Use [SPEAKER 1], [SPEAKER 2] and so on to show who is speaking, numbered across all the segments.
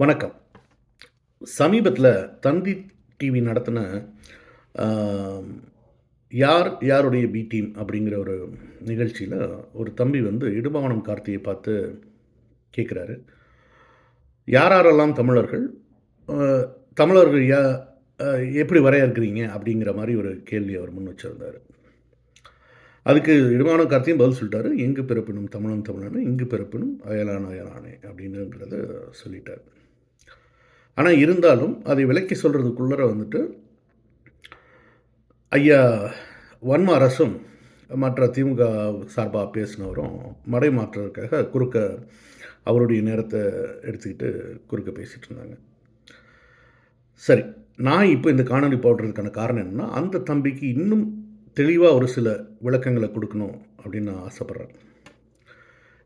[SPEAKER 1] வணக்கம். சமீபத்தில் தந்தி டிவி நடத்தின யார் யாருடைய பி டீம் அப்படிங்கிற ஒரு நிகழ்ச்சியில் ஒரு தம்பி வந்து இடுபவனம் கார்த்தியை பார்த்து கேட்குறாரு யார் யாரெல்லாம் தமிழர்கள் தமிழர்கள் யா எப்படி வரையறுக்கிறீங்க அப்படிங்கிற மாதிரி ஒரு கேள்வி அவர் முன் வச்சுருந்தார். அதுக்கு இடுமானம் கார்த்தியும் பதில் சொல்லிட்டாரு. எங்கு பிறப்பினும் தமிழன் தமிழனு இங்கு பிறப்பினும் அயலான அயலானே அப்படின்னுங்கிறத சொல்லிட்டார். ஆனால் இருந்தாலும் அதை விலக்கி சொல்கிறதுக்குள்ளர வந்துட்டு ஐயா வன்ம அரசும் மற்ற திமுக சார்பாக பேசினவரும் மடை மாற்றுறதுக்காக குறுக்க அவருடைய நேரத்தை எடுத்துக்கிட்டு குறுக்க பேசிகிட்டு இருந்தாங்க. சரி நான் இப்போ இந்த காணொலி போடுறதுக்கான காரணம் என்னென்னா அந்த தம்பிக்கு இன்னும் தெளிவாக ஒரு சில விளக்கங்களை கொடுக்கணும் அப்படின்னு நான் ஆசைப்பட்றேன்.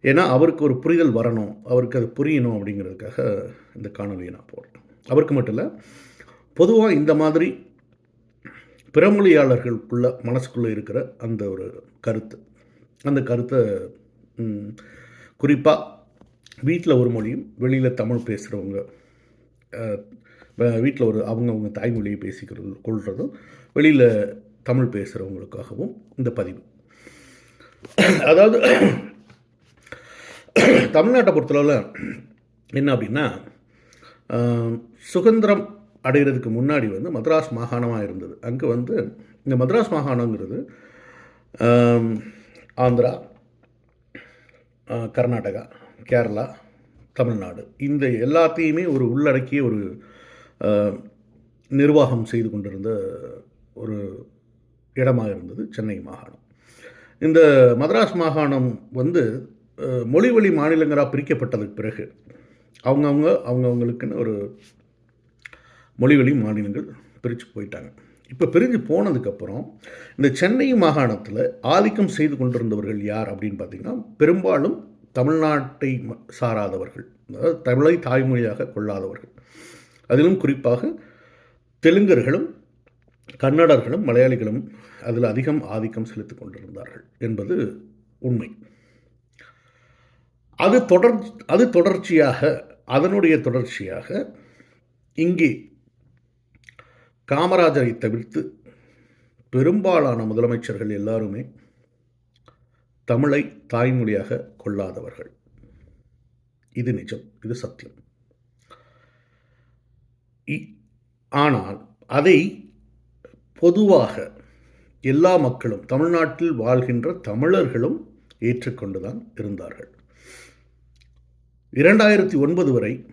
[SPEAKER 1] ஏன்னா அவருக்கு ஒரு புரிதல் வரணும் அவருக்கு அது புரியணும் அப்படிங்கிறதுக்காக இந்த காணொலியை நான் போடுறேன். அவருக்கு மட்டும் இல்லை பொதுவாக இந்த மாதிரி பிறமொழியாளர்களுக்குள்ள மனசுக்குள்ளே இருக்கிற அந்த ஒரு கருத்து. அந்த கருத்தை குறிப்பாக வீட்டில் ஒரு மொழியும் வெளியில் தமிழ் பேசுகிறவங்க வீட்டில் ஒரு அவங்கவுங்க தாய்மொழியை பேசிக்கிறது கொள்கிறதும் வெளியில் தமிழ் பேசுகிறவங்களுக்காகவும் இந்த பதிவு. அதாவது தமிழ்நாட்டை பொறுத்தளவில் என்ன அப்படின்னா சுதந்திரம் அடைகிறதுக்கு முன்னாடி வந்து மദ്രാஸ் மாகாணமாக இருந்தது. அங்கே வந்து இந்த மദ്രാஸ் மாகாணங்கிறது ஆந்திரா கர்நாடகா கேரளா தமிழ்நாடு. இந்த எல்லாத்தையுமே ஒரு உள்ளடக்கிய ஒரு நிர்வாகம் செய்து கொண்டிருந்த ஒரு இடமாக இருந்தது சென்னை மாகாணம். இந்த மദ്രാஸ் மாகாணம் வந்து மொழி வழி மாநிலங்களாக பிரிக்கப்பட்டதுக்கு பிறகு அவங்கவுங்க அவங்கவுங்களுக்குன்னு ஒரு மொழி வழி மாநிலங்கள் பிரித்து போயிட்டாங்க. இப்போ பிரிஞ்சு போனதுக்கப்புறம் இந்த சென்னை மாகாணத்தில் ஆதிக்கம் செய்து கொண்டிருந்தவர்கள் யார் அப்படின்னு பார்த்தீங்கன்னா பெரும்பாலும் தமிழ்நாட்டை ம- சாராதவர்கள் அதாவது தமிழை தாய்மொழியாக கொள்ளாதவர்கள். அதிலும் குறிப்பாக தெலுங்கர்களும் கன்னடர்களும் மலையாளிகளும் அதில் அதிகம் ஆதிக்கம் செலுத்தி கொண்டிருந்தார்கள் என்பது உண்மை. அது தொடர் அது தொடர்ச்சியாக அதனுடைய தொடர்ச்சியாக இங்கே காமராஜரை தவிர்த்து பெரும்பாலான முதலமைச்சர்கள் எல்லாருமே தமிழை தாய்மொழியாக கொள்ளாதவர்கள். இது நிஜம் இது சத்தியம். இ- ஆனால் அதை பொதுவாக எல்லா மக்களும் தமிழ்நாட்டில் வாழ்கின்ற தமிழர்களும் ஏற்றுக்கொண்டுதான் இருந்தார்கள். இரண்டாயிரத்தி ஒன்பது வரை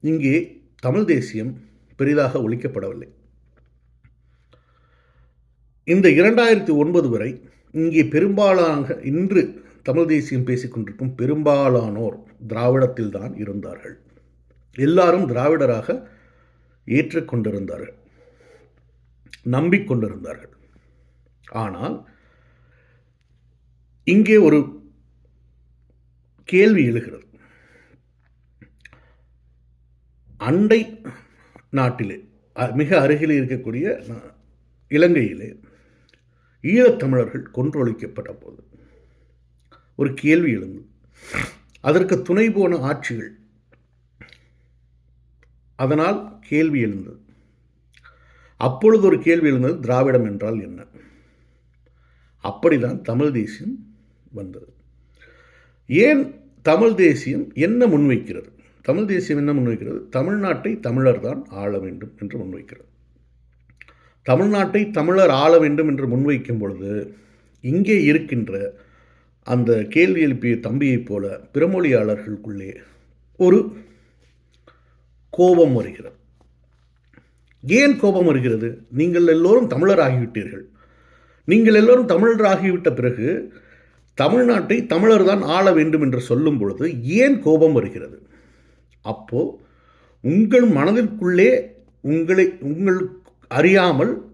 [SPEAKER 1] இங்கே தமிழ் தேசியம் பெரிதாக ஒழிக்கப்படவில்லை. இந்த இரண்டாயிரத்தி ஒன்பது வரை இங்கே பெரும்பாலான இன்று தமிழ் தேசியம் பேசிக்கொண்டிருக்கும் பெரும்பாலானோர் திராவிடத்தில்தான் இருந்தார்கள். எல்லாரும் திராவிடராக ஏற்றுக்கொண்டிருந்தார்கள் நம்பிக்கொண்டிருந்தார்கள் ஆனால் இங்கே ஒரு கேள்வி எழுகிறது. அண்டை நாட்டிலே அ- மிக அருகில் இருக்கக்கூடிய நா- இலங்கையிலே ஈழத்தமிழர்கள் கொன்றொழிக்கப்பட்ட போது ஒரு கேள்வி எழுந்தது. அதற்கு துணை போன ஆட்சிகள். அதனால் கேள்வி எழுந்தது. அப்பொழுது ஒரு கேள்வி எழுந்தது திராவிடம் என்றால் என்ன? அப்படிதான் தமிழ் தேசியம் வந்தது. ஏன் தமிழ் தேசியம் என்ன முன்வைக்கிறது? தமிழ் தேசியம் என்ன முன்வைக்கிறது? தமிழ்நாட்டை தமிழர் தான் ஆள வேண்டும் என்று முன்வைக்கிறது. தமிழ்நாட்டை தமிழர் ஆள வேண்டும் என்று முன்வைக்கும் பொழுது இங்கே இருக்கின்ற அந்த கேள்வி எழுப்பிய தம்பியைப் போல பிறமொழியாளர்களுக்குள்ளே ஒரு கோபம் வருகிறது. ஏன் கோபம் வருகிறது? நீங்கள் எல்லோரும் தமிழர் ஆகிவிட்டீர்கள் நீங்கள் எல்லோரும் தமிழர் ஆகிவிட்ட பிறகு தமிழ்நாட்டை தமிழர் தான் ஆள வேண்டும் என்று சொல்லும் பொழுது ஏன் கோபம் வருகிறது? அப்போது உங்கள் மனதிற்குள்ளே உங்களை உங்கள் அறியாமல்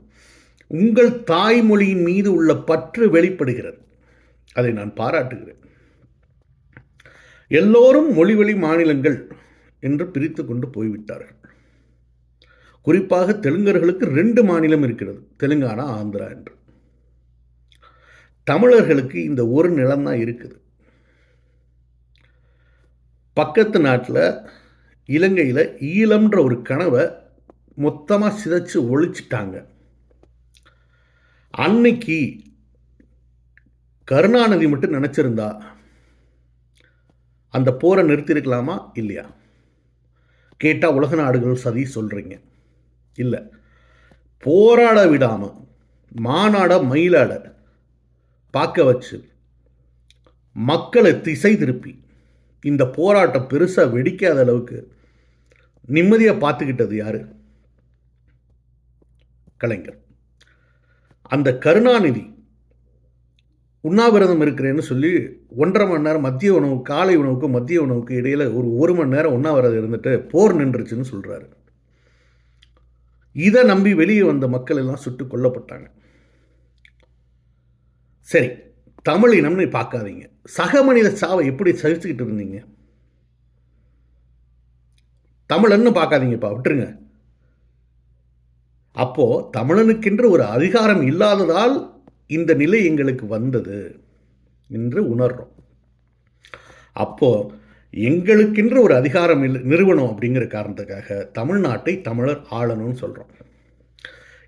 [SPEAKER 1] உங்கள் தாய்மொழியின் மீது உள்ள பற்று வெளிப்படுகிறது. அதை நான் பாராட்டுகிறேன். எல்லோரும் மொழிவழி மாநிலங்கள் என்று பிரித்து கொண்டு போய்விட்டார்கள். குறிப்பாக தெலுங்கர்களுக்கு ரெண்டு மாநிலம் இருக்கிறது தெலுங்கானா ஆந்திரா என்று. தமிழர்களுக்கு இந்த ஒரு நிலம்தான் இருக்குது. பக்கத்து நாட்டில் இலங்கையில் ஈழம்ன்ற ஒரு கனவை மொத்தமாக சிதைச்சு ஒழிச்சிட்டாங்க. அன்னைக்கு கருணாநிதி மட்டும் நினச்சிருந்தா அந்த போரை நிறுத்தியிருக்கலாமா இல்லையா. கேட்டால் உலக நாடுகள் சதி சொல்கிறீங்க இல்லை. போராட விடாமல் மாநாட மயிலாட பார்க்க வச்சு மக்களை திசை திருப்பி இந்த போராட்டம் பெருசாக வெடிக்காத அளவுக்கு நிம்மதியாக பார்த்துக்கிட்டது யார்? கலைஞர். அந்த கருணாநிதி உண்ணாவிரதம் இருக்கிறேன்னு சொல்லி ஒன்றரை மணி நேரம் மதிய உணவு காலை உணவுக்கும் மதிய உணவுக்கு இடையில் ஒரு ஒரு மணி நேரம் உண்ணாவிரதம் இருந்துட்டு போர் நின்றுச்சுன்னு சொல்கிறாரு இதை நம்பி வெளியே வந்த மக்கள் எல்லாம் சுட்டு கொல்லப்பட்டாங்க. சரி தமிழ் இனம்னு பார்க்காதீங்க. சக மனித சாவை எப்படி சகிச்சுக்கிட்டு இருந்தீங்க? தமிழன்னு பார்க்காதீங்கப்பா விட்டுருங்க. அப்போ தமிழனுக்கென்று ஒரு அதிகாரம் இல்லாததால் இந்த நிலை எங்களுக்கு வந்தது என்று உணர்றோம். அப்போ எங்களுக்கென்று ஒரு அதிகாரம் இல்லை நிறுவனம் அப்படிங்கிற காரணத்துக்காக தமிழ்நாட்டை தமிழர் ஆளணும்னு சொல்கிறோம்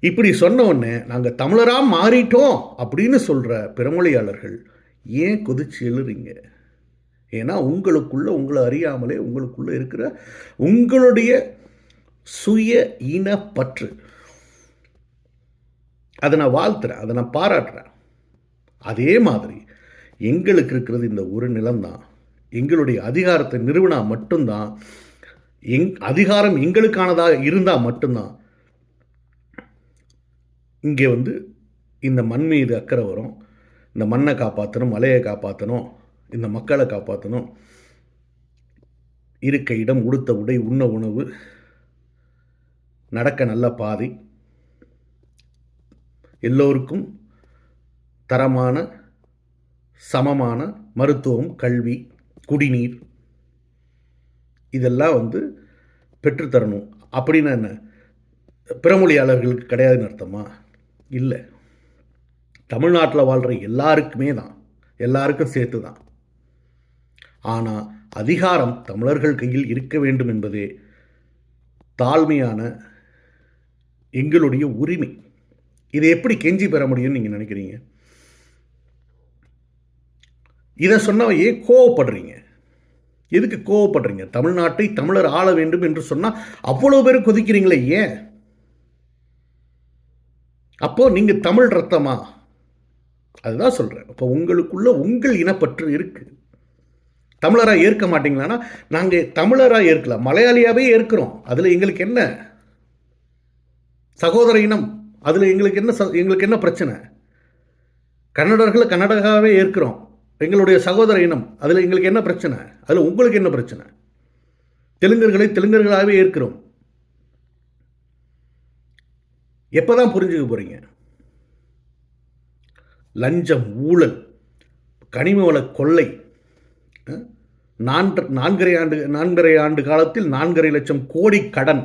[SPEAKER 1] இப்படி சொன்ன உடனே நாங்கள் தமிழராக மாறிட்டோம் அப்படின்னு சொல்கிற பிறமொழியாளர்கள் ஏன் கொதிச்சு எழுறீங்க? ஏன்னா உங்களுக்குள்ளே உங்களை அறியாமலே உங்களுக்குள்ளே இருக்கிற உங்களுடைய சுய இனப்பற்று. அதை நான் வாழ்த்துறேன் அதை நான் பாராட்டுறேன். அதே மாதிரி எங்களுக்கு இருக்கிறது இந்த ஒரு நிலம்தான். எங்களுடைய அதிகாரத்தை நிறுவனா மட்டும்தான் எங் அதிகாரம் எங்களுக்கானதாக இருந்தால் மட்டும்தான் இங்கே வந்து இந்த மண் மீது அக்கறை வரும். இந்த மண்ணை காப்பாற்றணும் மலையை காப்பாற்றணும் இந்த மக்களை காப்பாற்றணும் இருக்க இடம் உடுத்த உடை உண்ண உணவு நடக்க நல்ல பாதை. எல்லோருக்கும் தரமான சமமான மருத்துவம் கல்வி குடிநீர் இதெல்லாம் வந்து பெற்றுத்தரணும். அப்படின்னு என்ன? பிறமொழியாளர்களுக்கு கிடையாதுன்னு அர்த்தமா? இல்லை. தமிழ்நாட்டில் வாழ்கிற எல்லாருக்குமே தான். எல்லாருக்கும் சேர்த்து தான். ஆனால் அதிகாரம் தமிழர்கள் கையில் இருக்க வேண்டும் என்பதே தாழ்மையான எங்களுடைய உரிமை. இதை எப்படி கெஞ்சி பெற முடியும்னு நீங்கள் நினைக்கிறீங்க? இதை சொன்னவன் ஏன் கோவப்படுறீங்க. எதுக்கு கோவப்படுறீங்க? தமிழ்நாட்டை தமிழர் ஆள வேண்டும் என்று சொன்னால் அவ்வளோ பேர் கொதிக்கிறீங்களே ஏன்? அப்போது நீங்கள் தமிழ் ரத்தமா? அதுதான் சொல்கிறேன் அப்போ உங்களுக்குள்ள உங்கள் இனப்பற்று இருக்குது தமிழராக ஏற்க மாட்டீங்களான்னா நாங்கள் தமிழராக ஏற்கலாம் மலையாளியாகவே ஏற்கிறோம். அதில் எங்களுக்கு என்ன? சகோதர இனம். அதில் எங்களுக்கு என்ன எங்களுக்கு என்ன பிரச்சனை? கன்னடர்களை கன்னடகாவே ஏற்கிறோம். எங்களுடைய சகோதர இனம். அதில் எங்களுக்கு என்ன பிரச்சனை? அதில் உங்களுக்கு என்ன பிரச்சனை? தெலுங்கர்களை தெலுங்கர்களாகவே ஏற்கிறோம். எப்போ தான் புரிஞ்சுக்க போகிறீங்க லஞ்சம் ஊழல் கனிம வள கொள்ளை நான்கு நான்கரை ஆண்டு நான்கரை ஆண்டு காலத்தில் நான்கரை லட்சம் கோடி கடன்.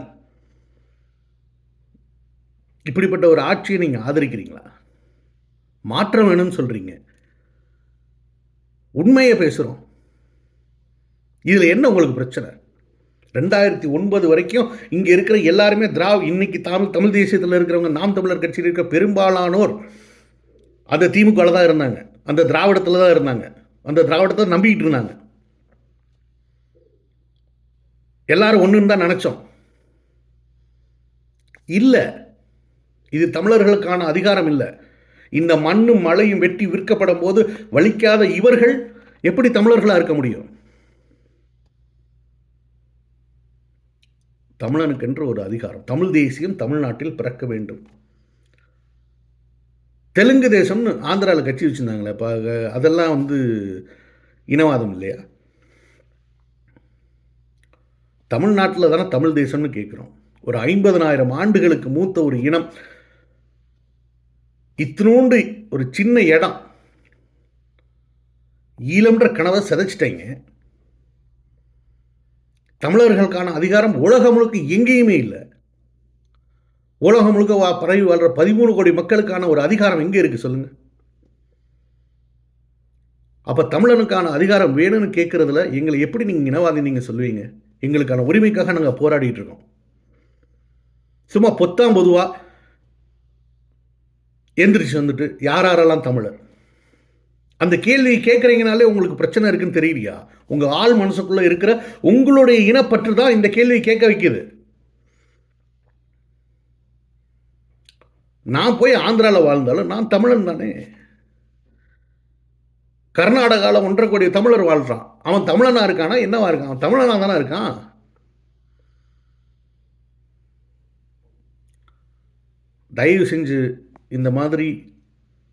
[SPEAKER 1] இப்படிப்பட்ட ஒரு ஆட்சியை நீங்கள் ஆதரிக்கிறீங்களா? மாற்றம் வேணும்னு சொல்கிறீங்க உண்மையை பேசுகிறோம் இதில் என்ன உங்களுக்கு பிரச்சனை? ரெண்டாயிரத்தி ஒன்பது வரைக்கும் இங்கே இருக்கிற எல்லாருமே திராவ் இன்னைக்கு தமிழ் தமிழ் தேசியத்தில் இருக்கிறவங்க நாம் தமிழர் கட்சியில் இருக்க பெரும்பாலானோர் அந்த திமுகவில் தான் இருந்தாங்க. அந்த திராவிடத்தில் தான் இருந்தாங்க. அந்த திராவிடத்தை நம்பிக்கிட்டு இருந்தாங்க. எல்லாரும் ஒன்றுன்னு தான் நினச்சோம். இல்லை இது தமிழர்களுக்கான அதிகாரம் இல்லை. இந்த மண்ணும் மழையும் வெட்டி விற்கப்படும் போது வலிக்காத இவர்கள் எப்படி தமிழர்களாக இருக்க முடியும்? தமிழனுக்கென்று ஒரு அதிகாரம். தமிழ் தேசியம் தமிழ்நாட்டில் பிறக்க வேண்டும். தெலுங்கு தேசம்னு ஆந்திராவில் கட்சி வச்சுருந்தாங்களே இப்போ அதெல்லாம் வந்து இனவாதம் இல்லையா? தமிழ்நாட்டில் தானே தமிழ் தேசம்னு கேட்குறோம் ஒரு ஐம்பதனாயிரம் ஆண்டுகளுக்கு மூத்த ஒரு இனம் இத்தினோண்டு ஒரு சின்ன இடம் ஈழம்ன்ற கனவை சிதைச்சிட்டீங்க. தமிழர்களுக்கான அதிகாரம் உலகம் முழுக்க எங்கேயுமே இல்லை. உலகம் முழுக்க வா பரவி வாழ்கிற பதிமூணு கோடி மக்களுக்கான ஒரு அதிகாரம் எங்கே இருக்குது சொல்லுங்கள் அப்போ தமிழனுக்கான அதிகாரம் வேணும்னு கேட்குறதுல எங்களை எப்படி நீங்கள் இனவாதி நீங்கள் சொல்லுவீங்க? எங்களுக்கான உரிமைக்காக நாங்கள் போராடிட்டு இருக்கோம். சும்மா பொத்தாம் பொதுவாக எந்திரிச்சு வந்துட்டு யார் யாரெல்லாம் தமிழர்? அந்த கேள்வியை கேட்குறீங்கனாலே உங்களுக்கு பிரச்சனை இருக்குன்னு தெரியலையா? உங்கள் ஆள் மனசுக்குள்ளே இருக்கிற உங்களுடைய இனப்பற்று தான் இந்த கேள்வியை கேட்க வைக்கிது. நான் போய் ஆந்திராவில் வாழ்ந்தாலும் நான் தமிழன் தானே. கர்நாடகாவில் ஒன்றரை கோடி தமிழர் வாழ்கிறான் அவன் தமிழனா இருக்கானா? என்னவா இருக்கான்? அவன் தமிழனா தானே இருக்கான். தயவு செஞ்சு இந்த மாதிரி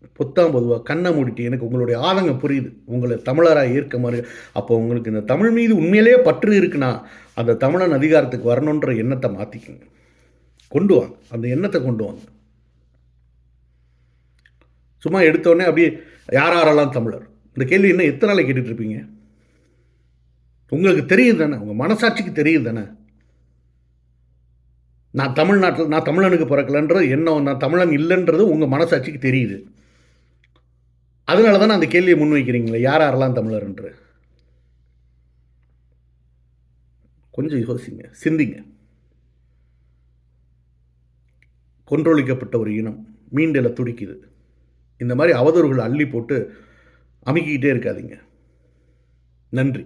[SPEAKER 1] பொத்தாம் பொதுவாக கண்ணை மூடிட்டு எனக்கு உங்களுடைய ஆதங்கம் புரியுது. உங்களை தமிழராக ஏற்க மாதிரி. அப்போ உங்களுக்கு இந்த தமிழ் மீது உண்மையிலேயே பற்று இருக்குன்னா அந்த தமிழன் அதிகாரத்துக்கு வரணுன்ற எண்ணத்தை மாற்றிக்கோங்க கொண்டு வாங்க. அந்த எண்ணத்தை கொண்டு வாங்க. சும்மா எடுத்தோடனே அப்படியே யார் யாரெல்லாம் தமிழர்? இந்த கேள்வி இன்னும் எத்தனை நாளை கேட்டுட்ருப்பீங்க உங்களுக்கு தெரியுது தானே. உங்கள் மனசாட்சிக்கு தெரியுது தானே. நான் தமிழ்நாட்டில் நான் தமிழனுக்கு பிறக்கலன்றது என்ன நான் தமிழன் இல்லைன்றது உங்கள் மனசாட்சிக்கு தெரியுது. அதனால தான் அந்த கேள்வியை முன்வைக்கிறீங்களே யார் யாரெல்லாம் தமிழர்ன்று? கொஞ்சம் யோசிங்க சிந்திங்க. கொன்றொழிக்கப்பட்ட ஒரு இனம் மீண்டெல துடிக்குது. இந்த மாதிரி அவதூறுகளை அள்ளி போட்டு அமுக்கிக்கிட்டே இருக்காதீங்க. நன்றி.